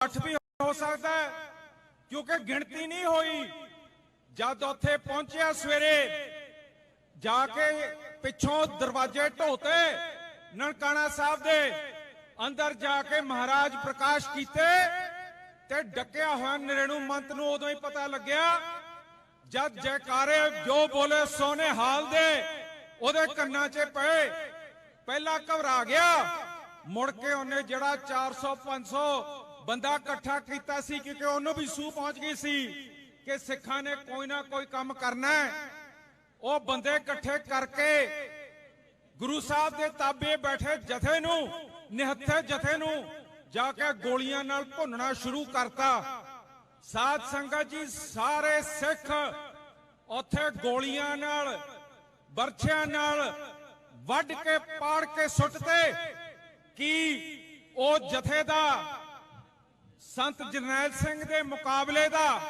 60 ਵੀ ਹੋ ਸਕਦਾ ਹੈ, ਕਿਉਂਕਿ ਗਿਣਤੀ ਨਹੀਂ ਹੋਈ। ਜਦ ਉੱਥੇ ਪਹੁੰਚਿਆ ਸਵੇਰੇ, ਜਾ ਕੇ ਪਿੱਛੋਂ ਦਰਵਾਜ਼ੇ ਢੋਤੇ ਨਨਕਾਣਾ ਸਾਹਿਬ ਦੇ, ਅੰਦਰ ਜਾ ਕੇ ਮਹਾਰਾਜ ਪ੍ਰਕਾਸ਼ ਕੀਤੇ ਤੇ ਡੱਕਿਆ ਹੋਇਆ ਨਰੇਣੂ ਮੰਤ ਨੂੰ ਉਦੋਂ ਹੀ ਪਤਾ ਲੱਗਿਆ, ਜਦ ਜੈਕਾਰੇ ਜੋ ਬੋਲੇ ਸੋਨੇ ਹਾਲ ਦੇ, ਉਹਦੇ ਕੰਨਾਂ 'ਚ ਪਏ। ਪਹਿਲਾਂ ਘਬਰਾ ਗਿਆ, ਮੁੜ ਕੇ ਉਹਨੇ ਜਿਹੜਾ 400 500 ਬੰਦਾ ਇਕੱਠਾ ਕੀਤਾ ਸੀ ਕਿਉਂਕਿ ਉਹਨੂੰ ਵੀ ਸੂ ਪਹੁੰਚ ਗਈ ਸੀ ਕਿ ਸਿੱਖਾਂ ਨੇ ਕੋਈ ਨਾ ਕੋਈ ਕੰਮ ਕਰਨਾ ਹੈ। ਉਹ ਬੰਦੇ ਇਕੱਠੇ ਕਰਕੇ ਗੁਰੂ ਸਾਹਿਬ ਦੇ ਤਾਬੇ ਬੈਠੇ ਜਥੇ ਨੂੰ, ਨਿਹੱਥੇ ਜਥੇ ਨੂੰ ਜਾ ਕੇ ਗੋਲੀਆਂ ਨਾਲ ਭੁੰਨਣਾ ਸ਼ੁਰੂ ਕਰਤਾ। ਸਾਧ ਸੰਗਤ ਜੀ, ਸਾਰੇ ਸਿੱਖ ਉੱਥੇ ਗੋਲੀਆਂ ਨਾਲ ਬਰਛਿਆਂ ਨਾਲ ਵੱਢ ਕੇ ਪਾੜ ਕੇ ਸੁੱਟਤੇ। ਕਿ ਉਹ ਜਥੇ ਦਾ ਸੰਤ ਜਰਨੈਲ ਸਿੰਘ ਦੇ ਮੁਕਾਬਲੇ ਦਾ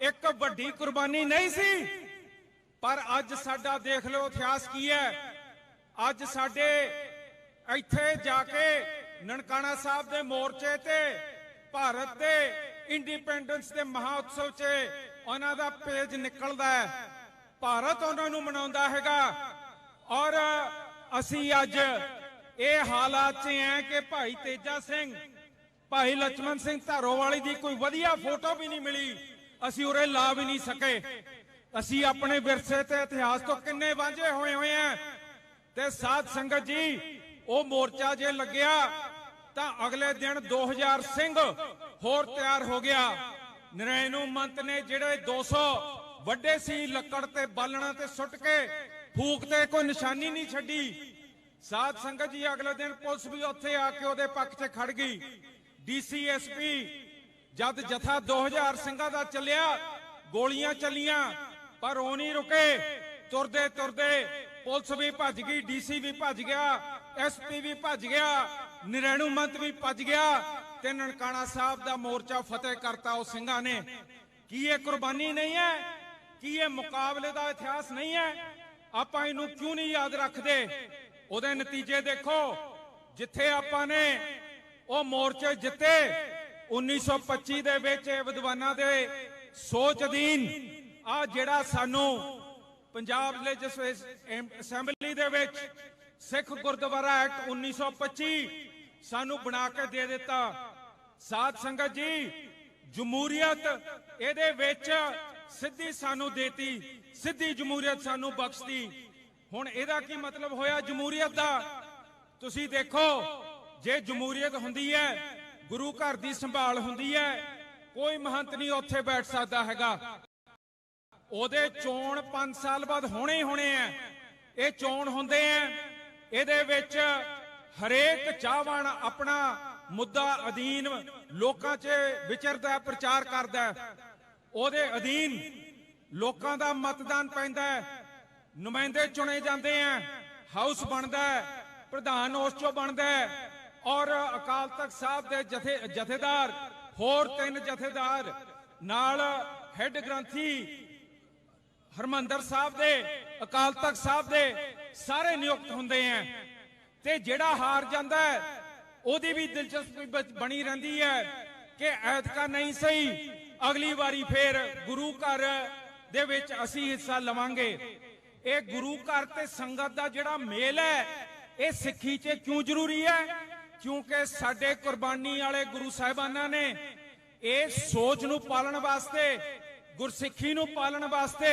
ਇੱਕ ਵੱਡੀ ਕੁਰਬਾਨੀ ਨਹੀਂ ਸੀ। ਪਰ ਅੱਜ ਸਾਡਾ ਦੇਖ ਲਓ ਇਤਿਹਾਸ ਕੀ ਹੈ। ਅੱਜ ਸਾਡੇ ਇੱਥੇ ਜਾ ਕੇ ਨਨਕਾਣਾ ਸਾਹਿਬ ਦੇ ਮੋਰਚੇ ਤੇ, ਭਾਰਤ ਦੇ ਇੰਡੀਪੈਂਡੈਂਸ ਦੇ ਮਹਾਉਤਸਵ 'ਚ ਉਹਨਾਂ ਦਾ ਪੇਜ ਨਿਕਲਦਾ ਹੈ। ਭਾਰਤ ਉਹਨਾਂ ਨੂੰ ਮਨਾਉਂਦਾ ਹੈਗਾ। ਔਰ ਅਸੀਂ ਅੱਜ ਇਹ ਹਾਲਾਤ 'ਚ ਹੈ ਕਿ ਭਾਈ ਤੇਜਾ ਸਿੰਘ ਭਾਈ ਲਛਮਣ ਸਿੰਘ ਧਾਰੋ ਵਾਲੀ ਦੀ ਕੋਈ ਵਧੀਆ ਫੋਟੋ ਵੀ ਨਹੀਂ ਮਿਲੀ। ਅਸੀਂ ਉਰੇ ਲਾ ਵੀ ਨਹੀਂ ਸਕੇ। ਅਸੀਂ ਆਪਣੇ ਵਿਰਸੇ ਤੇ ਇਤਿਹਾਸ ਤੋਂ ਕਿੰਨੇ ਵਾਂਝੇ ਹੋਏ ਹੋਏ ਆ। ਤੇ ਸਾਧ ਸੰਗਤ ਜੀ, ਉਹ ਮੋਰਚਾ ਜੇ ਲੱਗਿਆ, ਤਾਂ ਅਗਲੇ ਦਿਨ 2000 ਸਿੰਘ ਹੋਰ ਤਿਆਰ ਹੋ ਗਿਆ। ਨਰੈਣੂ ਮੰਤ ਨੇ ਜਿਹੜੇ 200 ਵੱਡੇ ਸੀ ਲੱਕੜ ਤੇ ਬਾਲਣਾ ਤੇ ਸੁੱਟ ਕੇ ਫੂਕ ਤੇ ਕੋਈ ਨਿਸ਼ਾਨੀ ਨਹੀਂ ਛੱਡੀ। ਸਾਧ ਸੰਗਤ ਜੀ, ਅਗਲੇ ਦਿਨ ਪੁਲਿਸ ਵੀ ਉੱਥੇ ਆ ਕੇ ਉਹਦੇ ਪੱਖ 'ਚ ਖੜ ਗਈ। ਡੀਸੀਐਸਪੀ ਜਦ ਜਥਾ 2000 ਸਿੰਘਾਂ ਦਾ ਚੱਲਿਆ, ਗੋਲੀਆਂ ਚੱਲੀਆਂ, ਪਰ ਉਹ ਨਹੀਂ ਰੁਕੇ। ਤੁਰਦੇ ਤੁਰਦੇ ਪੁਲਿਸ ਵੀ ਭੱਜ ਗਈ, ਡੀਸੀ ਵੀ ਭੱਜ ਗਿਆ, ਐਸਪੀ ਵੀ ਭੱਜ ਗਿਆ, ਨਰੈਣੂ ਮੰਤ ਵੀ ਭੱਜ ਗਿਆ ਤੇ ਨਨਕਾਣਾ ਸਾਹਿਬ ਦਾ ਮੋਰਚਾ ਫਤਿਹ ਕਰਤਾ ਉਹ ਸਿੰਘਾਂ ਨੇ। ਕੀ ਇਹ ਕੁਰਬਾਨੀ ਨਹੀਂ ਹੈ? ਕੀ ਇਹ ਮੁਕਾਬਲੇ ਦਾ ਇਤਿਹਾਸ ਨਹੀਂ ਹੈ? ਆਪਾਂ ਇਹਨੂੰ ਕਿਉਂ ਨਹੀਂ ਯਾਦ ਰੱਖਦੇ? ਉਹਦੇ ਨਤੀਜੇ ਦੇਖੋ, ਜਿੱਥੇ ਆਪਾਂ ਨੇ ਉਹ ਮੋਰਚੇ ਜਿੱਤੇ। 1925 ਦੇ ਵਿੱਚ ਵਿਦਵਾਨਾਂ ਦੇ ਸੋਚ ਅਧੀਨ ਆ ਜਿਹੜਾ ਸਾਨੂੰ ਪੰਜਾਬ ਲੈਜਿਸਲੇਟਿਵ ਅਸੈਂਬਲੀ ਦੇ ਵਿੱਚ ਸਿੱਖ ਗੁਰਦੁਆਰਾ ਐਕਟ 1925 ਸਾਨੂੰ ਬਣਾ ਕੇ ਦੇ ਦਿੱਤਾ। ਸਾਧ ਸੰਗਤ ਜੀ, ਜਮਹੂਰੀਅਤ ਇਹਦੇ ਵਿੱਚ ਸਿੱਧੀ ਸਾਨੂੰ ਦੇਤੀ, ਸਿੱਧੀ ਜਮਹੂਰੀਅਤ ਸਾਨੂੰ ਬਖਸ਼ਤੀ। ਹੁਣ ਇਹਦਾ ਕੀ ਮਤਲਬ ਹੋਇਆ? ਜਮਹੂਰੀਅਤ ਦਾ ਤੁਸੀਂ ਦੇਖੋ ਜੇ ਜਮਹੂਰੀਅਤ ਹੁੰਦੀ ਹੈ ਗੁਰੂ ਘਰ ਦੀ ਸੰਭਾਲ ਹੁੰਦੀ ਹੈ ਕੋਈ ਮਹੰਤ ਨਹੀਂ ਉੱਥੇ ਬੈਠ ਸਕਦਾ ਹੈਗਾ। ਉਹਦੇ ਚੋਣ 5 ਸਾਲ ਬਾਅਦ ਹੋਣੇ ਹੀ ਹੋਣੇ ਆ। ਇਹ ਚੋਣ ਹੁੰਦੇ ਆ। ਇਹਦੇ ਵਿੱਚ ਹਰੇਕ ਚਾਹਵਾਨ ਆਪਣਾ ਮੁੱਦਾ ਅਧੀਨ ਲੋਕਾਂ 'ਚ ਵਿਚਰਦਾ ਹੈ, ਪ੍ਰਚਾਰ ਕਰਦਾ। ਹੈ। ਉਹਦੇ ਅਧੀਨ ਲੋਕਾਂ ਦਾ ਮਤਦਾਨ ਪੈਂਦਾ ਹੈ। ਨੁਮਾਇੰਦੇ ਚੁਣੇ ਜਾਂਦੇ ਆ। ਹਾਊਸ ਬਣਦਾ ਹੈ। ਪ੍ਰਧਾਨ ਉਸ ਚੋਂ ਬਣਦਾ ਹੈ। ਔਰ ਅਕਾਲ ਤਖਤ ਸਾਹਿਬ ਦੇ ਜਥੇ, ਜਥੇਦਾਰ, ਹੋਰ ਤਿੰਨ ਜਥੇਦਾਰ, ਨਾਲ ਹੈੱਡ ਗ੍ਰੰਥੀ ਹਰਮੰਦਰ ਸਾਹਿਬ ਦੇ, ਅਕਾਲ ਤਖਤ ਸਾਹਿਬ ਦੇ ਸਾਰੇ ਨਿਯੁਕਤ ਹੁੰਦੇ ਆ ਤੇ ਜਿਹੜਾ ਹਾਰ ਜਾਂਦਾ ਹੈ ਉਹਦੀ ਵੀ ਦਿਲਚਸਪੀ ਬਣੀ ਰਹਿੰਦੀ ਹੈ ਕਿ ਐਤਕਾ ਨਹੀਂ ਸਹੀ, ਅਗਲੀ ਵਾਰੀ ਫੇਰ ਗੁਰੂ ਘਰ ਦੇ ਵਿੱਚ ਅਸੀਂ ਹਿੱਸਾ ਲਵਾਂਗੇ। ਇਹ ਗੁਰੂ ਘਰ ਤੇ ਸੰਗਤ ਦਾ ਜਿਹੜਾ ਮੇਲ ਹੈ ਇਹ ਸਿੱਖੀ 'ਚ ਕਿਉਂ ਜ਼ਰੂਰੀ ਹੈ ਕਿਉਂਕਿ ਸਾਡੇ ਕੁਰਬਾਨੀ ਵਾਲੇ ਗੁਰੂ ਸਾਹਿਬਾਨਾਂ ਨੇ ਇਹ ਸੋਚ ਨੂੰ ਪਾਲਣ ਵਾਸਤੇ, ਗੁਰਸਿੱਖੀ ਨੂੰ ਪਾਲਣ ਵਾਸਤੇ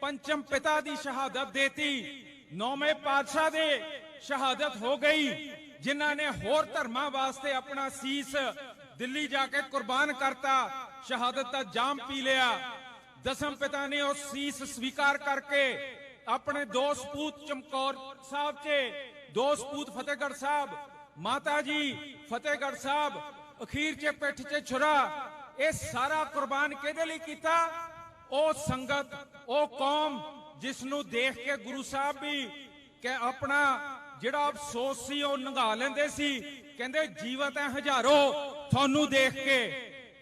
ਪੰਚਮ ਪਿਤਾ ਦੀ ਸ਼ਹਾਦਤ ਦੇਤੀ, ਨੌਵੇਂ ਪਾਤਸ਼ਾਹ ਦੇ ਸ਼ਹਾਦਤ ਹੋ ਗਈ, ਜਿਨ੍ਹਾਂ ਨੇ ਹੋਰ ਧਰਮਾਂ ਵਾਸਤੇ ਆਪਣਾ ਸੀਸ ਦਿੱਲੀ ਜਾ ਕੇ ਕੁਰਬਾਨ ਕਰਤਾ, ਸ਼ਹਾਦਤ ਦਾ ਜਾਮ ਪੀ ਲਿਆ। ਦਸਮ ਪਿਤਾ ਨੇ ਉਹ ਸੀਸ ਸਵੀਕਾਰ ਕਰਕੇ ਆਪਣੇ ਦੋ ਸਪੂਤ ਚਮਕੌਰ ਸਾਹਿਬ 'ਚ ਦੋ ਸਪੂਤ ਫਤਿਹਗੜ੍ਹ ਸਾਹਿਬ ਮਾਤਾ ਜੀ, ਫਤਿਹਗੜ੍ਹ ਸਾਹਿਬ, ਅਖੀਰ 'ਚ ਪਿੱਠ 'ਚ ਛੁਰਾ, ਇਹ ਸਾਰਾ ਕੁਰਬਾਨ ਕਿਹਦੇ ਲਈ ਕੀਤਾ? ਉਹ ਸੰਗਤ, ਉਹ ਕੌਮ ਜਿਸ ਨੂੰ ਦੇਖ ਕੇ ਗੁਰੂ ਸਾਹਿਬ ਵੀ ਕਿ ਆਪਣਾ ਜਿਹੜਾ ਅਫਸੋਸ ਸੀ, ਉਹ ਨੰਗਾ ਲੈਂਦੇ ਸੀ, ਕਹਿੰਦੇ ਜੀਵਤ ਹੈ ਹਜ਼ਾਰੋ, ਤੁਹਾਨੂੰ ਦੇਖ ਕੇ।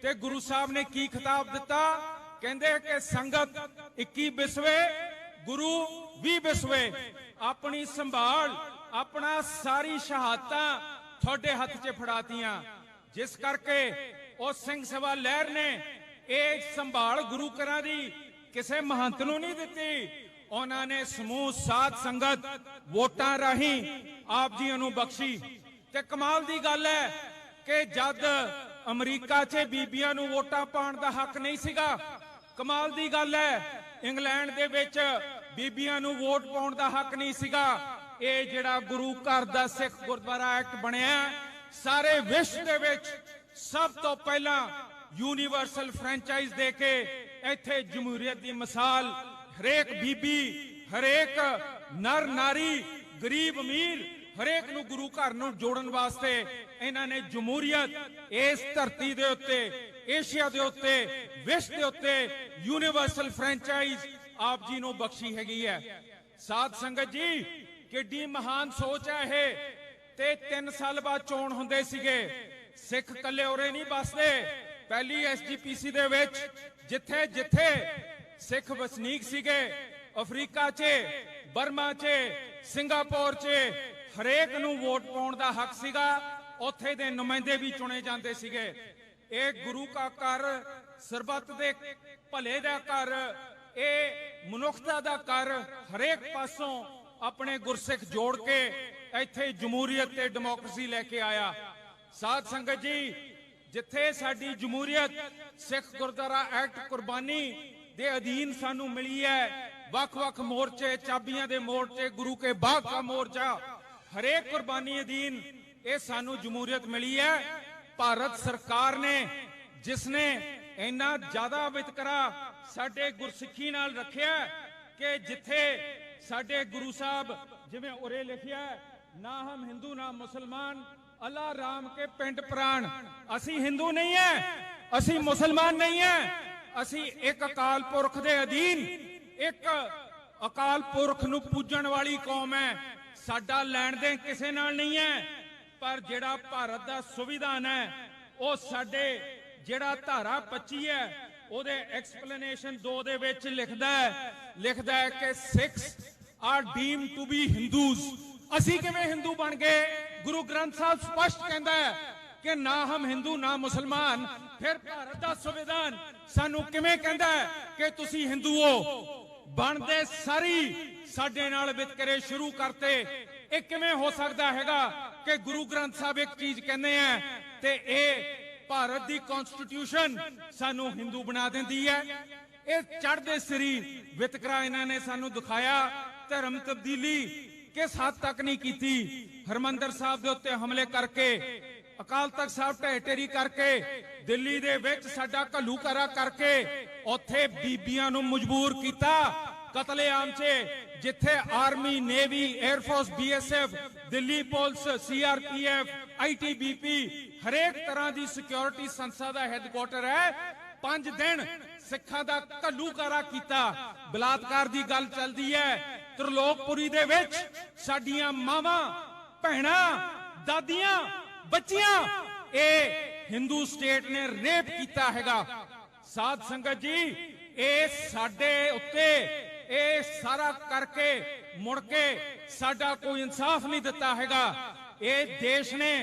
ਤੇ ਗੁਰੂ ਸਾਹਿਬ ਨੇ ਕੀ ਖਿਤਾਬ ਦਿੱਤਾ? ਕਹਿੰਦੇ ਕਿ ਸੰਗਤ 21 ਬਿਸਵੇ, ਗੁਰੂ 20 ਬਿਸਵੇ, ਆਪਣੀ ਸੰਭਾਲ ਆਪਣਾ ਸਾਰੀ ਸ਼ਹਾਦਤਾਂ ਤੁਹਾਡੇ ਹੱਥ 'ਚ ਫੜਾਤੀਆਂ। ਜਿਸ ਕਰਕੇ ਉਹ ਸਿੰਘ ਸਭਾ ਲਹਿਰ ਨੇ ਇਹ ਸੰਭਾਲ ਗੁਰੂ ਘਰਾਂ ਦੀ ਕਿਸੇ ਮਹੰਤ ਨੂੰ ਨਹੀਂ ਦਿੱਤੀ। ਉਹਨਾਂ ਨੇ ਸਮੂਹ ਸਾਧ ਸੰਗਤ ਵੋਟਾਂ ਰਾਹੀਂ ਆਪ ਜੀ ਨੂੰ ਬਖਸ਼ੀ। ਤੇ ਕਮਾਲ ਦੀ ਗੱਲ ਹੈ ਕਿ ਜਦ ਅਮਰੀਕਾ 'ਚ ਬੀਬੀਆਂ ਨੂੰ ਵੋਟਾਂ ਪਾਉਣ ਦਾ ਹੱਕ ਨਹੀਂ ਸੀਗਾ, ਕਮਾਲ ਦੀ ਗੱਲ ਹੈ, ਇੰਗਲੈਂਡ ਦੇ ਵਿੱਚ ਬੀਬੀਆਂ ਨੂੰ ਵੋਟ ਪਾਉਣ ਦਾ ਹੱਕ ਨਹੀਂ ਸੀਗਾ। ਇਹ ਜਿਹੜਾ ਗੁਰੂ ਘਰ ਦਾ ਸਿੱਖ ਗੁਰਦੁਆਰਾ ਐਕਟ ਬਣਿਆ ਸਾਰੇ ਵਿਸ਼ਵ ਦੇ ਵਿੱਚ ਸਭ ਤੋਂ ਪਹਿਲਾਂ ਯੂਨੀਵਰਸਲ ਫਰੈਂਚਾਈਜ਼ ਦੇ ਕੇ ਇੱਥੇ ਜਮਹੂਰੀਅਤ ਦੀ ਮਿਸਾਲ, ਹਰੇਕ ਬੀਬੀ, ਹਰੇਕ ਨਰ ਨਾਰੀ, ਗਰੀਬ ਅਮੀਰ, ਹਰੇਕ ਨੂੰ ਗੁਰੂ ਘਰ ਨੂੰ ਜੋੜਨ ਵਾਸਤੇ ਇਹਨਾਂ ਨੇ ਜਮਹੂਰੀਅਤ ਇਸ ਧਰਤੀ ਦੇ ਉੱਤੇ, ਏਸ਼ੀਆ ਦੇ ਉੱਤੇ, ਵਿਸ਼ਵ ਦੇ ਉੱਤੇ ਯੂਨੀਵਰਸਲ ਫਰੈਂਚਾਈਜ਼ ਆਪ ਜੀ ਨੂੰ ਬਖਸ਼ੀ ਹੈਗੀ ਹੈ। ਸਾਧ ਸੰਗਤ ਜੀ ਕਿੱਡੀ ਮਹਾਨ ਸੋਚ ਹੈ ਇਹ। ਤੇ 3 ਸਾਲ ਬਾਅਦ ਚੋਣ ਹੁੰਦੇ ਸੀਗੇ। ਸਿੱਖ ਕੱਲੇ ਉਰੇ ਨਹੀਂ ਬਸਦੇ ਪਹਿਲੀ ਐਸਜੀਪੀਸੀ ਦੇ ਵਿੱਚ ਜਿੱਥੇ ਜਿੱਥੇ ਸਿੱਖ ਵਸਨੀਕ ਸੀਗੇ, ਅਫਰੀਕਾ 'ਚ, ਬਰਮਾ 'ਚ, ਸਿੰਗਾਪੁਰ 'ਚ, ਹਰੇਕ ਨੂੰ ਵੋਟ ਪਾਉਣ ਦਾ ਹੱਕ ਸੀਗਾ। ਉੱਥੇ ਦੇ ਨੁਮਾਇੰਦੇ ਵੀ ਚੁਣੇ ਜਾਂਦੇ ਸੀਗੇ। ਇਹ ਗੁਰੂ ਕਾ ਘਰ, ਸਰਬੱਤ ਦੇ ਭਲੇ ਦਾ ਘਰ, ਇਹ ਮਨੁੱਖਤਾ ਦਾ ਘਰ, ਹਰੇਕ ਪਾਸੋਂ ਆਪਣੇ ਗੁਰਸਿੱਖ ਜੋੜ ਕੇ ਇੱਥੇ ਜਮਹੂਰੀਅਤ ਤੇ ਡੈਮੋਕ੍ਰੇਸੀ ਲੈ ਕੇ ਆਇਆ। ਸਾਧ ਸੰਗਤ ਜੀ, ਜਿੱਥੇ ਸਾਡੀ ਜਮਹੂਰੀਅਤ ਸਿੱਖ ਗੁਰਦੁਆਰਾ ਐਕਟ ਕੁਰਬਾਨੀ ਦੇ ਅਧੀਨ ਸਾਨੂੰ ਮਿਲੀ ਹੈ, ਵੱਖ-ਵੱਖ ਮੋਰਚੇ, ਚਾਬੀਆਂ ਦੇ ਮੋਰਚੇ, ਗੁਰੂ ਕੇ ਬਾਗ ਦਾ ਮੋਰਚਾ, ਹਰੇਕ ਕੁਰਬਾਨੀ ਅਧੀਨ ਇਹ ਸਾਨੂੰ ਜਮਹੂਰੀਅਤ ਮਿਲੀ ਹੈ। ਭਾਰਤ ਸਰਕਾਰ ਨੇ, ਜਿਸ ਨੇ ਇੰਨਾ ਜ਼ਿਆਦਾ ਵਿਤਕਰਾ ਸਾਡੇ ਗੁਰਸਿੱਖੀ ਨਾਲ ਰੱਖਿਆ ਕਿ ਜਿੱਥੇ ਸਾਡੇ ਗੁਰੂ ਸਾਹਿਬ ਜਿਵੇਂ ਉਰੇ ਲਿਖਿਆ ਨਾ ਹਮ ਹਿੰਦੂ, ਨਾ ਮੁਸਲਮਾਨ, ਅੱਲਾ ਰਾਮ ਕੇ ਪਿੰਡ ਪ੍ਰਾਣ। ਅਸੀਂ ਹਿੰਦੂ ਨਹੀਂ ਹੈ ਅਸੀਂ ਮੁਸਲਮਾਨ ਨਹੀਂ ਹੈ ਅਸੀਂ ਇੱਕ ਅਕਾਲ ਪੁਰਖ ਦੇ ਅਧੀਨ, ਇੱਕ ਅਕਾਲ ਪੁਰਖ ਨੂੰ ਪੂਜਣ ਵਾਲੀ ਕੌਮ ਹੈ ਸਾਡਾ ਲੈਣ ਦੇਣ ਕਿਸੇ ਨਾਲ ਨਹੀਂ ਹੈ ਪਰ ਜਿਹੜਾ ਭਾਰਤ ਦਾ ਸੰਵਿਧਾਨ ਹੈ ਉਹ ਸਾਡੇ ਜਿਹੜਾ ਧਾਰਾ 25 ਹੈ ਉਹਦੇ ਐਕਸਪਲੇਨੇਸ਼ਨ 2 ਦੇ ਵਿੱਚ ਲਿਖਦਾ ਹੈ। ਲਿਖਦਾ ਹੈ ਕਿ Sikhs are deem to be Hindus ਅਸੀਂ ਕਿਵੇਂ ਹਿੰਦੂ ਬਣ ਗਏ? ਗੁਰੂ ਗ੍ਰੰਥ ਸਾਹਿਬ ਸਪਸ਼ਟ ਕਹਿੰਦਾ ਹੈ ਕਿ ਨਾ ਹਮ ਹਿੰਦੂ ਨਾ ਮੁਸਲਮਾਨ। ਫਿਰ ਭਾਰਤ ਦਾ ਸੰਵਿਧਾਨ ਸਾਨੂੰ ਕਿਵੇਂ ਕਹਿੰਦਾ ਹੈ ਕਿ ਤੁਸੀਂ ਹਿੰਦੂ ਹੋ? ਬਣਦੇ ਸਾਰੀ ਸਾਡੇ ਨਾਲ ਵਿਤਕਰੇ ਸ਼ੁਰੂ ਕਰਤੇ। ਇਹ ਕਿਵੇਂ ਹੋ ਸਕਦਾ ਹੈਗਾ ਕਿ ਗੁਰੂ ਗ੍ਰੰਥ ਸਾਹਿਬ ਇੱਕ ਚੀਜ਼ ਕਹਿੰਦੇ ਆ ਤੇ ਇਹ ਭਾਰਤ ਦੀ ਕਨਸਟੀਟਿਊਸ਼ਨ ਸਾਨੂੰ ਹਿੰਦੂ ਬਣਾ ਦਿੰਦੀ ਹੈ। ਇਹ ਚੜ੍ਹਦੇ ਸਰੀ ਵਿਤਕਰਾ ਇਹਨਾਂ ਨੇ ਸਾਨੂੰ ਦਿਖਾਇਆ। ਧਰਮ ਤਬਦੀਲੀ ਕਿਸ ਹੱਦ ਤੱਕ ਨਹੀਂ ਕੀਤੀ। ਹਰਮੰਦਰ ਸਾਹਿਬ ਦੇ ਉੱਤੇ ਹਮਲੇ ਕਰਕੇ, ਅਕਾਲ ਤਖਤ ਸਾਹਿਬ ਢਹਿ ਢੇਰੀ ਕਰਕੇ, ਦਿੱਲੀ ਦੇ ਵਿੱਚ ਸਾਡਾ ਘੱਲੂਕਰਾ ਕਰਕੇ ਉੱਥੇ ਬੀਬੀਆਂ ਨੂੰ ਮਜਬੂਰ ਕੀਤਾ। ਕਤਲੇਆਮ 'ਚ ਜਿੱਥੇ army navy air force BSF Delhi police CRPF ITBP ਹਰੇਕ ਤਰ੍ਹਾਂ ਦੀ ਸਿਕਿਉਰਿਟੀ ਸੰਸਥਾ ਦਾ ਹੈੱਡਕੁਆਟਰ ਹੈ। ਪੰਜ ਦਿਨ ਸਿੱਖਾਂ ਦਾ ਘੱਲੂਕਰਾ ਕੀਤਾ। ਬਲਾਤਕਾਰ ਦੀ ਗੱਲ ਚੱਲਦੀ ਹੈ। ਤ੍ਰਿਲੋਕਪੁਰੀ ਦੇ ਵਿੱਚ ਸਾਡੀਆਂ ਮਾਵਾਂ, ਭੈਣਾਂ, ਦਾਦੀਆਂ, ਬੱਚੀਆਂ, ਇਹ ਹਿੰਦੂ ਸਟੇਟ ਨੇ ਰੇਪ ਕੀਤਾ ਹੈਗਾ। ਸਾਧ ਸੰਗਤ ਜੀ, ਇਹ ਸਾਡੇ ਉੱਤੇ, ਇਹ ਸਾਰਾ ਕਰਕੇ ਮੁੜ ਕੇ ਸਾਡਾ ਕੋਈ ਇਨਸਾਫ ਨਹੀਂ ਦਿੱਤਾ ਹੈਗਾ। ਇਹ ਦੇਸ਼ ਨੇ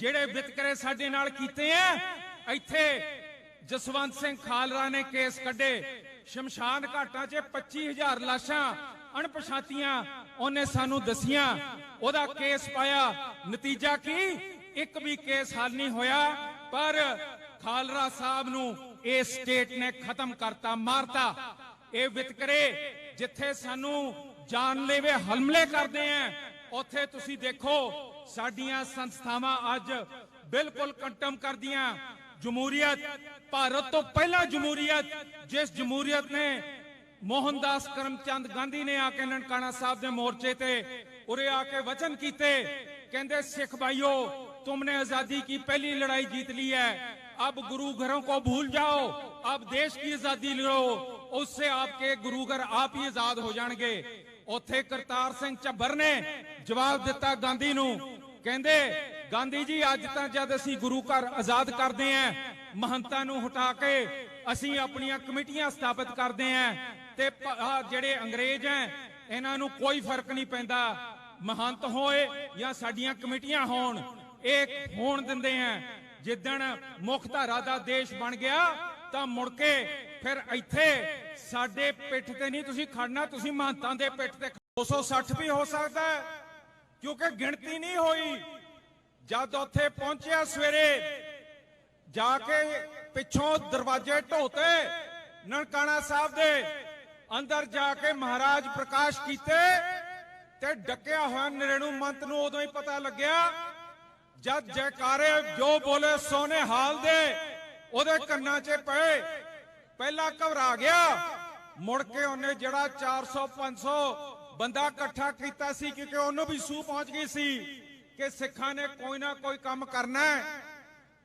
ਜਿਹੜੇ ਵਿਤਕਰੇ ਸਾਡੇ ਨਾਲ ਕੀਤੇ ਆ, ਇੱਥੇ ਜਸਵੰਤ ਸਿੰਘ ਖਾਲਰਾ ਨੇ ਕੇਸ ਕੱਢੇ। ਸ਼ਮਸ਼ਾਨ ਘਾਟਾਂ 'ਚ 25000 ਲਾਸ਼ਾਂ ਅਣਪਛਾਤੀਆਂ ਉਹਨੇ ਸਾਨੂੰ ਦਸੀਆਂ। ਉਹਦਾ ਕੇਸ ਪਾਇਆ। ਨਤੀਜਾ ਕੀ? ਇੱਕ ਵੀ ਕੇਸ ਹੱਲ ਨਹੀਂ ਹੋਇਆ, ਪਰ ਖਾਲਰਾ ਸਾਹਿਬ ਨੂੰ ਇਹ ਸਟੇਟ ਨੇ ਖਤਮ ਕਰਤਾ, ਮਾਰਤਾ। ਇਹ ਵਿਤਕਰੇ ਜਿੱਥੇ ਸਾਨੂੰ ਜਾਨਲੇਵੇ ਹਮਲੇ ਕਰਦੇ ਆ ਉੱਥੇ ਤੁਸੀਂ ਦੇਖੋ ਸਾਡੀਆਂ ਸੰਸਥਾਵਾਂ ਅੱਜ ਬਿਲਕੁਲ ਕੰਟਮ ਕਰਦੀਆਂ ਜਮਹੂਰੀਅਤ ਭਾਰਤ ਤੋਂ ਪਹਿਲਾਂ ਜਮਹੂਰੀਅਤ ਜਿਸ ਜਮਹੂਰੀਅਤ ਨੇ ਮੋਹਨਦਾਸ ਕਰਮਚੰਦ ਗਾਂਧੀ ਨੇ ਆ ਕੇ ਨਨਕਾਣਾ ਸਾਹਿਬ ਦੇ ਮੋਰਚੇ ਤੇ ਉਰੇ ਆ ਕੇ ਵਚਨ ਕੀਤੇ ਕਹਿੰਦੇ ਸਿੱਖ ਭਾਈਓ तुमने आजादी की पहली लड़ाई जीत ली है अब गुरु घरों को भूल जाओ अब देश की आजादी लो उससे आपके गुरु घर आप ही आजाद हो जाएंगे ਉੱਥੇ ਕਰਤਾਰ ਸਿੰਘ ਝੱਬਰ ਨੇ ਜਵਾਬ ਦਿੱਤਾ ਗਾਂਧੀ ਨੂੰ। ਕਹਿੰਦੇ, ਗਾਂਧੀ ਜੀ, ਅੱਜ ਤਾਂ ਜਦ ਅਸੀਂ ਗੁਰੂ ਘਰ ਆਜ਼ਾਦ ਕਰਦੇ ਆਂ, ਮਹੰਤਾਂ ਨੂੰ ਹਟਾ ਕੇ ਅਸੀਂ ਆਪਣੀਆਂ ਕਮੇਟੀਆਂ ਸਥਾਪਿਤ ਕਰਦੇ ਆਂ ਤੇ ਜਿਹੜੇ ਅੰਗਰੇਜ਼ ਐ ਇਹਨਾਂ ਨੂੰ ਕੋਈ ਫ਼ਰਕ ਨਹੀਂ ਪੈਂਦਾ। ਮਹੰਤ ਹੋਏ ਜਾਂ ਸਾਡੀਆਂ ਕਮੇਟੀਆਂ ਹੋਣ, ਇਹ ਹੋਣ ਦਿੰਦੇ ਆ। ਜਿੱਦਣ ਮੁੱਖ ਧਾਰਾ ਦਾ ਦੇਸ਼ ਬਣ ਗਿਆ ਤਾਂ ਮੁੜ ਕੇ ਫਿਰ ਇੱਥੇ ਸਾਡੇ ਪਿੱਠ ਤੇ ਨਹੀਂ ਤੁਸੀਂ ਖੜਨਾ, ਤੁਸੀਂ ਮਹੰਤਾਂ ਦੇ ਪਿੱਠ ਤੇ 260 ਵੀ ਹੋ ਸਕਦਾ ਹੈ, ਕਿਉਂਕਿ ਗਿਣਤੀ ਨਹੀਂ ਹੋਈ। ਜਦ ਉੱਥੇ ਪਹੁੰਚਿਆ ਸਵੇਰੇ, ਜਾ ਕੇ ਪਿੱਛੋਂ ਦਰਵਾਜ਼ੇ ਢੋਤੇ ਨਨਕਾਣਾ ਸਾਹਿਬ ਦੇ, ਅੰਦਰ ਜਾ ਕੇ ਮਹਾਰਾਜ ਪ੍ਰਕਾਸ਼ ਕੀਤੇ ਤੇ ਡੱਕਿਆ ਹੋਇਆ ਨਰੇਣੂ ਮੰਤ ਨੂੰ ਉਦੋਂ ਹੀ ਪਤਾ ਲੱਗਿਆ, ਜਦ ਜੈਕਾਰੇ ਜੋ ਬੋਲੇ ਸੋਨੇ ਹਾਲ ਦੇ ਉਹਦੇ ਕੰਨਾਂ 'ਚ ਪਏ। ਪਹਿਲਾਂ ਘਬਰਾ ਗਿਆ। ਮੁੜ ਕੇ ਉਹਨੇ ਜਿਹੜਾ 400 500 ਬੰਦਾ ਇਕੱਠਾ ਕੀਤਾ ਸੀ, ਕਿਉਂਕਿ ਉਹਨੂੰ ਵੀ ਸੂ ਪਹੁੰਚ ਗਈ ਸੀ ਕਿ ਸਿੱਖਾਂ ਨੇ ਕੋਈ ਨਾ ਕੋਈ ਕੰਮ ਕਰਨਾ ਹੈ।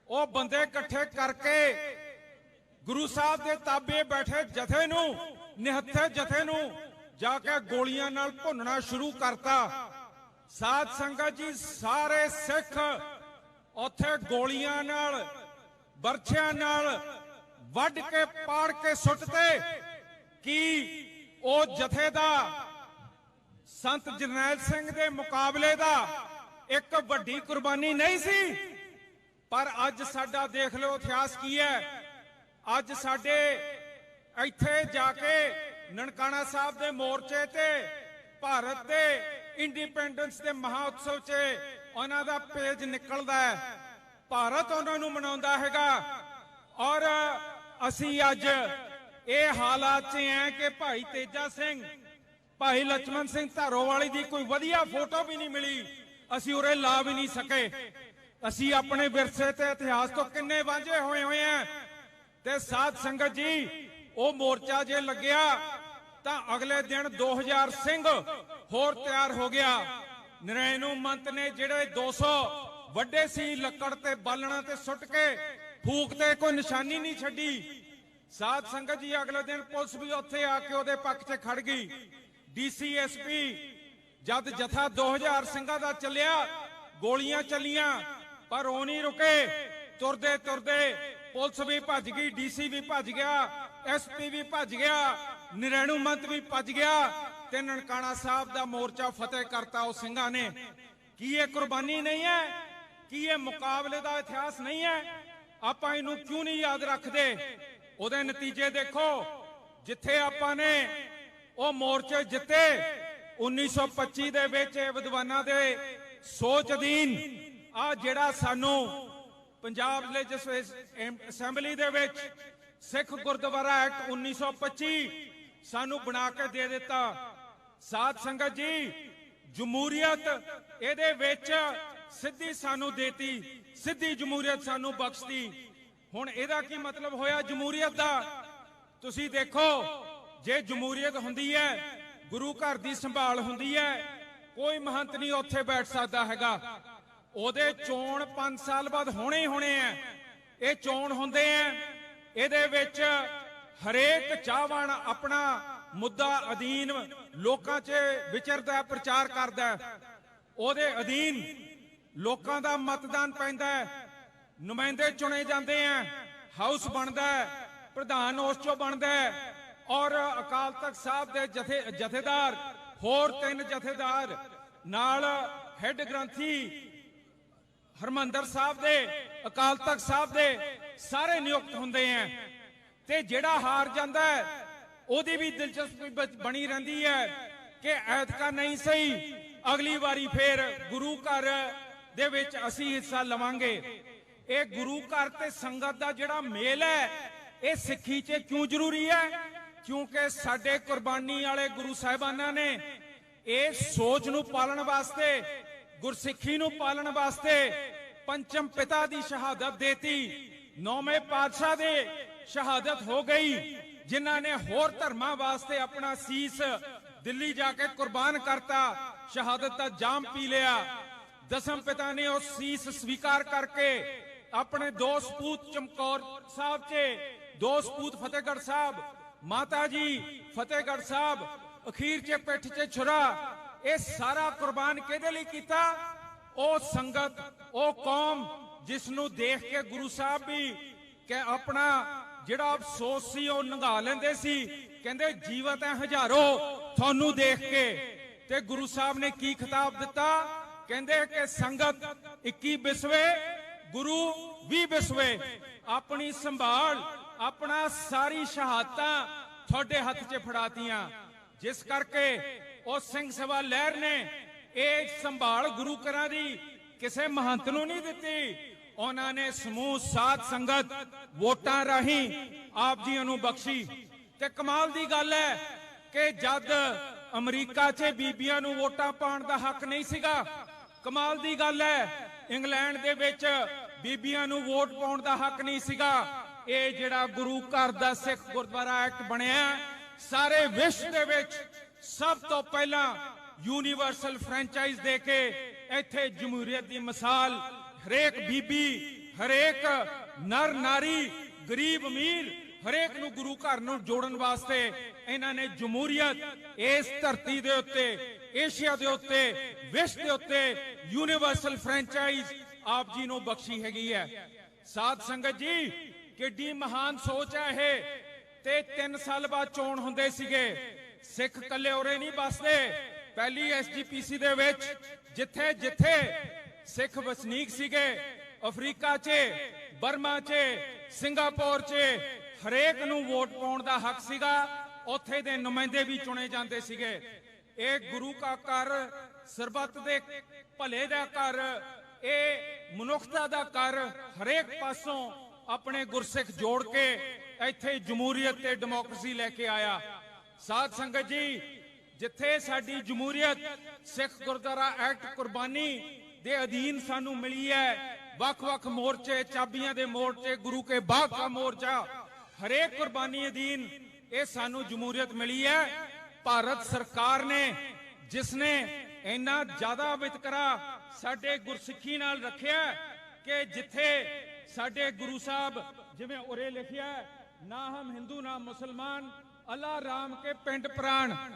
ਉਹ ਬੰਦੇ ਇਕੱਠੇ ਕਰਕੇ ਗੁਰੂ ਸਾਹਿਬ ਦੇ ਤਾਬੇ ਬੈਠੇ ਜਥੇ ਨੂੰ, ਨਿਹੱਥੇ ਜਥੇ ਨੂੰ ਜਾ ਕੇ ਗੋਲੀਆਂ ਨਾਲ ਭੁੰਨਣਾ ਸ਼ੁਰੂ ਕਰਤਾ। ਸਾਧ ਸੰਗਤ ਜੀ, ਸਾਰੇ ਸਿੱਖ ਉੱਥੇ ਗੋਲੀਆਂ ਨਾਲ ਬਰਛਿਆਂ ਨਾਲ ਵੱਢ ਕੇ, ਪਾੜ ਕੇ ਸੁੱਟਤੇ ਕਿ ਉਹ ਜਥੇ ਦਾ ਸੰਤ ਜਰਨੈਲ ਸਿੰਘ ਦੇ ਮੁਕਾਬਲੇ ਦਾ ਇੱਕ ਵੱਡੀ ਕੁਰਬਾਨੀ ਨਹੀਂ ਸੀ? ਪਰ ਅੱਜ ਸਾਡਾ ਦੇਖ ਲਓ ਇਤਿਹਾਸ ਕੀ ਹੈ। ਅੱਜ ਸਾਡੇ ਇੱਥੇ ਜਾ ਕੇ ਨਨਕਾਣਾ ਸਾਹਿਬ ਦੇ ਮੋਰਚੇ ਤੇ, ਭਾਰਤ ਦੇ ਇੰਡੀਪੈਂਡੈਂਸ ਦੇ ਮਹਾ ਉਤਸਵ 'ਚ ਉਹਨਾਂ ਦਾ ਪੇਜ ਨਿਕਲਦਾ ਹੈ। ਭਾਰਤ ਉਹਨਾਂ ਨੂੰ ਮਨਾਉਂਦਾ ਹੈਗਾ। ਔਰ ਅਸੀਂ ਅੱਜ ਇਹ ਹਾਲਾਤ 'ਚ ਐ ਕਿ ਭਾਈ ਤੇਜਾ ਸਿੰਘ, ਭਾਈ ਲక్ష్మణ ਸਿੰਘ ਧਾਰੋਵਾਲੀ ਦੀ ਕੋਈ ਵਧੀਆ ਫੋਟੋ ਵੀ ਨਹੀਂ ਮਿਲੀ। ਅਸੀਂ ਉਰੇ ਲਾ ਵੀ ਨਹੀਂ ਸਕੇ। ਅਸੀਂ ਆਪਣੇ ਵਿਰਸੇ ਤੇ ਇਤਿਹਾਸ ਤੋਂ ਕਿੰਨੇ ਵਾਂਝੇ ਹੋਏ ਹੋਏ ਆ। ਤੇ ਸਾਧ ਸੰਗਤ ਜੀ, ਉਹ ਮੋਰਚਾ ਜੇ ਲੱਗਿਆ, ਤਾਂ ਅਗਲੇ ਦਿਨ 2000 ਸਿੰਘ ਹੋਰ ਤਿਆਰ ਹੋ ਗਿਆ। ਨਰੈਣੂ ਮੰਤ ਨੇ ਜਿਹੜੇ 200 ਵੱਡੇ ਸੀ ਲੱਕੜ ਤੇ ਬਾਲਣਾ ਤੇ ਸੁੱਟ ਕੇ ਫੂਕ ਤੇ ਕੋਈ ਨਿਸ਼ਾਨੀ ਨਹੀਂ ਛੱਡੀ। ਸਾਧ ਸੰਗਤ ਜੀ, ਅਗਲੇ ਦਿਨ ਪੁਲਿਸ ਵੀ ਉੱਥੇ ਆ ਕੇ ਉਹਦੇ ਪੱਖ 'ਚ ਖੜ ਗਈ। ਡੀਸੀਐਸਪੀ ਜਦ ਜਥਾ 2000 ਸਿੰਘਾਂ ਦਾ ਚੱਲਿਆ, ਗੋਲੀਆਂ ਚੱਲੀਆਂ, ਪਰ ਉਹ ਨਹੀਂ ਰੁਕੇ। ਤੁਰਦੇ ਤੁਰਦੇ ਪੁਲਿਸ ਵੀ ਭੱਜ ਗਈ ਡੀਸੀ ਵੀ ਭੱਜ ਗਿਆ ਐਸਪੀ ਵੀ ਭੱਜ ਗਿਆ, ਨਰੈਣੂ ਮੰਤ ਵੀ ਭੱਜ ਗਿਆ। ਤੇ ਨਨਕਾਣਾ ਸਾਹਿਬ ਦਾ ਮੋਰਚਾ ਫਤਿਹ ਕਰਤਾ ਉਹ ਸਿੰਘਾਂ ਨੇ। ਕੀ ਇਹ ਕੁਰਬਾਨੀ ਨਹੀਂ ਹੈ? ਕੀ ਇਹ ਮੁਕਾਬਲੇ ਦਾ ਇਤਿਹਾਸ ਨਹੀਂ ਹੈ? ਆਪਾਂ ਇਹਨੂੰ ਕਿਉਂ ਨਹੀਂ ਯਾਦ ਰੱਖਦੇ? ਉਹਦੇ ਨਤੀਜੇ ਦੇਖੋ। ਜਿੱਥੇ ਆਪਾਂ ਨੇ ਉਹ ਮੋਰਚੇ ਜਿੱਤੇ 1925 ਦੇ ਵਿੱਚ ਇਹ ਵਿਦਵਾਨਾਂ ਦੇ ਸੋਚ ਅਧੀਨ ਆ ਜਿਹੜਾ ਸਾਨੂੰ ਪੰਜਾਬ ਲੈਜਿਸਲੇਟਿਵ ਅਸੈਂਬਲੀ ਦੇ ਵਿੱਚ ਸਿੱਖ ਗੁਰਦੁਆਰਾ ਐਕਟ 1925 ਸਾਨੂੰ ਬਣਾ ਕੇ ਦੇ ਦਿੱਤਾ। ਸਾਧ ਸੰਗਤ ਜੀ, ਜਮਹੂਰੀਅਤ ਇਹਦੇ ਵਿੱਚ ਸਿੱਧੀ ਸਾਨੂੰ ਦੇਤੀ, ਸਿੱਧੀ ਜਮਹੂਰੀਅਤ ਸਾਨੂੰ ਬਖਸ਼ਤੀ। ਹੁਣ ਇਹਦਾ ਕੀ ਮਤਲਬ ਹੋਇਆ ਜਮਹੂਰੀਅਤ ਦਾ? ਤੁਸੀਂ ਦੇਖੋ, ਜੇ ਜਮਹੂਰੀਅਤ ਹੁੰਦੀ ਹੈ, ਗੁਰੂ ਘਰ ਦੀ ਸੰਭਾਲ ਹੁੰਦੀ ਹੈ, ਕੋਈ ਮਹੰਤ ਨਹੀਂ ਉੱਥੇ ਬੈਠ ਸਕਦਾ ਹੈਗਾ। ਉਹਦੇ ਚੋਣ 5 ਸਾਲ ਬਾਅਦ ਹੋਣੇ ਹੀ ਹੋਣੇ ਆ। ਇਹ ਚੋਣ ਹੁੰਦੇ ਆ। ਇਹਦੇ ਵਿੱਚ ਹਰੇਕ ਚਾਹਵਾਨ ਆਪਣਾ ਮੁੱਦਾ ਅਧੀਨ ਲੋਕਾਂ 'ਚ ਵਿਚਰਦਾ, ਪ੍ਰਚਾਰ ਕਰਦਾ। ਉਹਦੇ ਅਧੀਨ ਲੋਕਾਂ ਦਾ ਮਤਦਾਨ ਪੈਂਦਾ ਹੈ। ਨੁਮਾਇੰਦੇ ਚੁਣੇ ਜਾਂਦੇ ਆ ਹਾਊਸ ਬਣਦਾ ਹੈ। ਪ੍ਰਧਾਨ ਉਸ ਚੋਂ ਬਣਦਾ ਹੈ। ਔਰ ਅਕਾਲ ਤਖਤ ਸਾਹਿਬ ਦੇ ਜਥੇ, ਜਥੇਦਾਰ, ਹੋਰ ਤਿੰਨ ਜਥੇਦਾਰ, ਨਾਲ ਹੈੱਡ ਗ੍ਰੰਥੀ ਹਰਮੰਦਰ ਸਾਹਿਬ ਦੇ, ਅਕਾਲ ਤਖਤ ਸਾਹਿਬ ਦੇ ਸਾਰੇ ਨਿਯੁਕਤ ਹੁੰਦੇ ਆ ਤੇ ਜਿਹੜਾ ਹਾਰ ਜਾਂਦਾ ਉਹਦੀ ਵੀ ਦਿਲਚਸਪੀ ਬਣੀ ਰਹਿੰਦੀ ਹੈ ਕਿ ਐਤਕਾ ਨਹੀਂ ਸਹੀ, ਅਗਲੀ ਵਾਰੀ ਫੇਰ ਗੁਰੂ ਘਰ ਦੇ ਵਿੱਚ ਅਸੀਂ ਹਿੱਸਾ ਲਵਾਂਗੇ। ਇਹ ਗੁਰੂ ਘਰ ਤੇ ਸੰਗਤ ਦਾ ਜਿਹੜਾ ਮੇਲ ਹੈ, ਇਹ ਸਿੱਖੀ 'ਚ ਕਿਉਂ ਜ਼ਰੂਰੀ ਹੈ? ਕਿਉਂਕਿ ਸਾਡੇ ਕੁਰਬਾਨੀ ਵਾਲੇ ਗੁਰੂ ਸਾਹਿਬਾਨਾਂ ਨੇ ਇਹ ਸੋਚ ਨੂੰ ਪਾਲਣ ਵਾਸਤੇ, ਗੁਰਸਿੱਖੀ ਨੂੰ ਪਾਲਣ ਵਾਸਤੇ ਪੰਚਮ ਪਿਤਾ ਦੀ ਸ਼ਹਾਦਤ ਦੇਤੀ। ਨੌਵੇਂ ਪਾਤਸ਼ਾਹ ਦੇ ਸ਼ਹਾਦਤ ਹੋ ਗਈ, ਜਿਨ੍ਹਾਂ ਨੇ ਹੋਰ ਧਰਮਾਂ ਵਾਸਤੇ ਆਪਣਾ ਸੀਸ ਦਿੱਲੀ ਜਾ ਕੇ ਕੁਰਬਾਨ ਕਰਤਾ, ਸ਼ਹਾਦਤ ਦਾ ਜਾਮ ਪੀ ਲਿਆ। ਦਸਮ ਪਿਤਾ ਨੇ ਉਹ ਸੀਸ ਸਵੀਕਾਰ ਕਰਕੇ ਆਪਣੇ ਦੋ ਸਪੂਤ ਚਮਕੌਰ ਸਾਹਿਬ 'ਚ ਦੋ ਸਪੂਤ ਫਤਿਹਗੜ੍ਹ ਸਾਹਿਬ, ਮਾਤਾ ਜੀ ਫਤਿਹਗੜ੍ਹ ਸਾਹਿਬ, ਅਖੀਰ 'ਚ ਪਿੱਠ 'ਚ ਛੁਰਾ, ਇਹ ਸਾਰਾ ਕੁਰਬਾਨ ਕਿਹਦੇ ਲਈ ਕੀਤਾ? ਉਹ ਸੰਗਤ, ਉਹ ਕੌਮ ਜਿਸ ਨੂੰ ਦੇਖ ਕੇ ਗੁਰੂ ਸਾਹਿਬ ਵੀ ਕਿ ਆਪਣਾ ਜਿਹੜਾ ਅਫਸੋਸ ਸੀ ਉਹ ਨੰਗਾ ਲੈਂਦੇ ਸੀ, ਕਹਿੰਦੇ ਜੀਵਤ ਹੈ ਹਜ਼ਾਰੋ, ਤੁਹਾਨੂੰ ਦੇਖ ਕੇ। ਤੇ ਗੁਰੂ ਸਾਹਿਬ ਨੇ ਕੀ ਖਿਤਾਬ ਦਿੱਤਾ? ਕਹਿੰਦੇ ਕਿ ਸੰਗਤ 21 ਬਿਸਵੇ, ਗੁਰੂ ਵੀ ਵਿਸਵੇ ਆਪਣੀ ਸੰਭਾਲ, ਆਪਣਾ ਸਾਰੀ ਸ਼ਹਾਦਤਾਂ ਤੁਹਾਡੇ ਹੱਥ 'ਚ ਫੜਾਤੀਆਂ। ਜਿਸ ਕਰਕੇ ਉਹ ਸਿੰਘ ਸਭਾ ਲਹਿਰ ਨੇ ਇਹ ਸੰਭਾਲ ਗੁਰੂ ਘਰਾਂ ਦੀ ਕਿਸੇ ਮਹੰਤ ਨੂੰ ਨਹੀਂ ਦਿੱਤੀ। ਉਹਨਾਂ ਨੇ ਸਮੂਹ ਸਾਧ ਸੰਗਤ ਵੋਟਾਂ ਰਾਹੀਂ ਆਪ ਜੀਆਂ ਨੂੰ ਬਖਸ਼ੀ। ਤੇ ਕਮਾਲ ਦੀ ਗੱਲ ਹੈ ਕਿ ਜਦ ਅਮਰੀਕਾ 'ਚ ਬੀਬੀਆਂ ਨੂੰ ਵੋਟਾਂ ਪਾਉਣ ਦਾ ਹੱਕ ਨਹੀਂ ਸੀਗਾ ਕਮਾਲ ਦੀ ਗੱਲ ਹੈ। ਇੰਗਲੈਂਡ ਦੇ ਵਿੱਚ ਬੀਬੀਆਂ ਨੂੰ ਵੋਟ ਪਾਉਣ ਦਾ ਹੱਕ ਨਹੀਂ ਸੀਗਾ। ਇਹ ਜਿਹੜਾ ਗੁਰੂ ਘਰ ਦਾ ਸਿੱਖ ਗੁਰਦੁਆਰਾ ਐਕਟ ਬਣਿਆ, ਸਾਰੇ ਵਿਸ਼ਵ ਦੇ ਵਿੱਚ ਸਭ ਤੋਂ ਪਹਿਲਾਂ ਯੂਨੀਵਰਸਲ ਫਰੈਂਚਾਈਜ਼ ਦੇ ਕੇ ਇੱਥੇ ਜਮਹੂਰੀਅਤ ਦੀ ਮਿਸਾਲ ਹਰੇਕ ਬੀਬੀ, ਹਰੇਕ ਨਰ ਨਾਰੀ, ਗਰੀਬ ਅਮੀਰ, ਹਰੇਕ ਨੂੰ ਗੁਰੂ ਘਰ ਨੂੰ ਜੋੜਨ ਵਾਸਤੇ ਇਹਨਾਂ ਨੇ ਜਮਹੂਰੀਅਤ ਇਸ ਧਰਤੀ ਦੇ ਉੱਤੇ ਏਸ਼ੀਆ ਦੇ ਉੱਤੇ ਵਿਸ਼ਵ ਦੇ ਉੱਤੇ ਯੂਨੀਵਰਸਲ ਫਰੈਂਚਾਈਜ਼ ਆਪ ਜੀ ਨੂੰ ਬਖਸ਼ੀ ਹੈਗੀ ਹੈ। ਸਾਧ ਸੰਗਤ ਜੀ, ਕਿੱਡੀ ਮਹਾਨ ਸੋਚ ਹੈ ਇਹ। ਤੇ 3 ਸਾਲ ਬਾਅਦ ਚੋਣ ਹੁੰਦੇ ਸੀਗੇ। ਸਿੱਖ ਕੱਲੇ ਉਰੇ ਨਹੀਂ ਬਸਦੇ ਪਹਿਲੀ ਐਸਜੀਪੀਸੀ ਦੇ ਵਿੱਚ ਜਿੱਥੇ ਜਿੱਥੇ ਸਿੱਖ ਵਸਨੀਕ ਸੀਗੇ, ਅਫਰੀਕਾ 'ਚ, ਬਰਮਾ 'ਚ, ਸਿੰਗਾਪੁਰ 'ਚ, ਹਰੇਕ ਨੂੰ ਵੋਟ ਪਾਉਣ ਦਾ ਹੱਕ ਸੀਗਾ। ਉੱਥੇ ਦੇ ਨੁਮਾਇੰਦੇ ਵੀ ਚੁਣੇ ਜਾਂਦੇ ਸੀਗੇ। ਇਹ ਗੁਰੂ ਕਾ ਘਰ, ਸਰਬੱਤ ਦੇ ਭਲੇ ਦਾ ਘਰ, ਇਹ ਮਨੁੱਖਤਾ ਦਾ ਘਰ, ਹਰੇਕ ਪਾਸੋਂ ਆਪਣੇ ਗੁਰਸਿੱਖ ਜੋੜ ਕੇ ਇੱਥੇ ਜਮਹੂਰੀਅਤ ਤੇ ਡੈਮੋਕ੍ਰੇਸੀ ਲੈ ਕੇ ਆਇਆ। ਸਾਧ ਸੰਗਤ ਜੀ, ਜਿੱਥੇ ਸਾਡੀ ਜਮਹੂਰੀਅਤ ਸਿੱਖ ਗੁਰਦੁਆਰਾ ਐਕਟ ਕੁਰਬਾਨੀ ਦੇ ਅਧੀਨ ਸਾਨੂੰ ਮਿਲੀ ਹੈ, ਵੱਖ-ਵੱਖ ਮੋਰਚੇ, ਚਾਬੀਆਂ ਦੇ ਮੋਰਚੇ, ਗੁਰੂ ਕੇ ਬਾਗ ਦਾ ਮੋਰਚਾ, ਹਰੇਕ ਕੁਰਬਾਨੀ ਅਧੀਨ ਇਹ ਸਾਨੂੰ ਜਮਹੂਰੀਅਤ ਮਿਲੀ ਹੈ। ਭਾਰਤ ਸਰਕਾਰ ਨੇ ਜਿਸ ਨੇ ਇੰਨਾ ਜ਼ਿਆਦਾ ਵਿਤਕਰਾ ਸਾਡੇ ਗੁਰਸਿੱਖੀ ਨਾਲ ਰੱਖਿਆ ਕਿ ਜਿੱਥੇ ਸਾਡੇ ਗੁਰੂ ਸਾਹਿਬ ਜਿਵੇਂ ਉਰੇ ਲਿਖਿਆ ਨਾ ਹਮ ਹਿੰਦੂ ਨਾ ਮੁਸਲਮਾਨ, ਅੱਲਾ ਰਾਮ ਕੇ ਪਿੰਡ ਪ੍ਰਾਣ।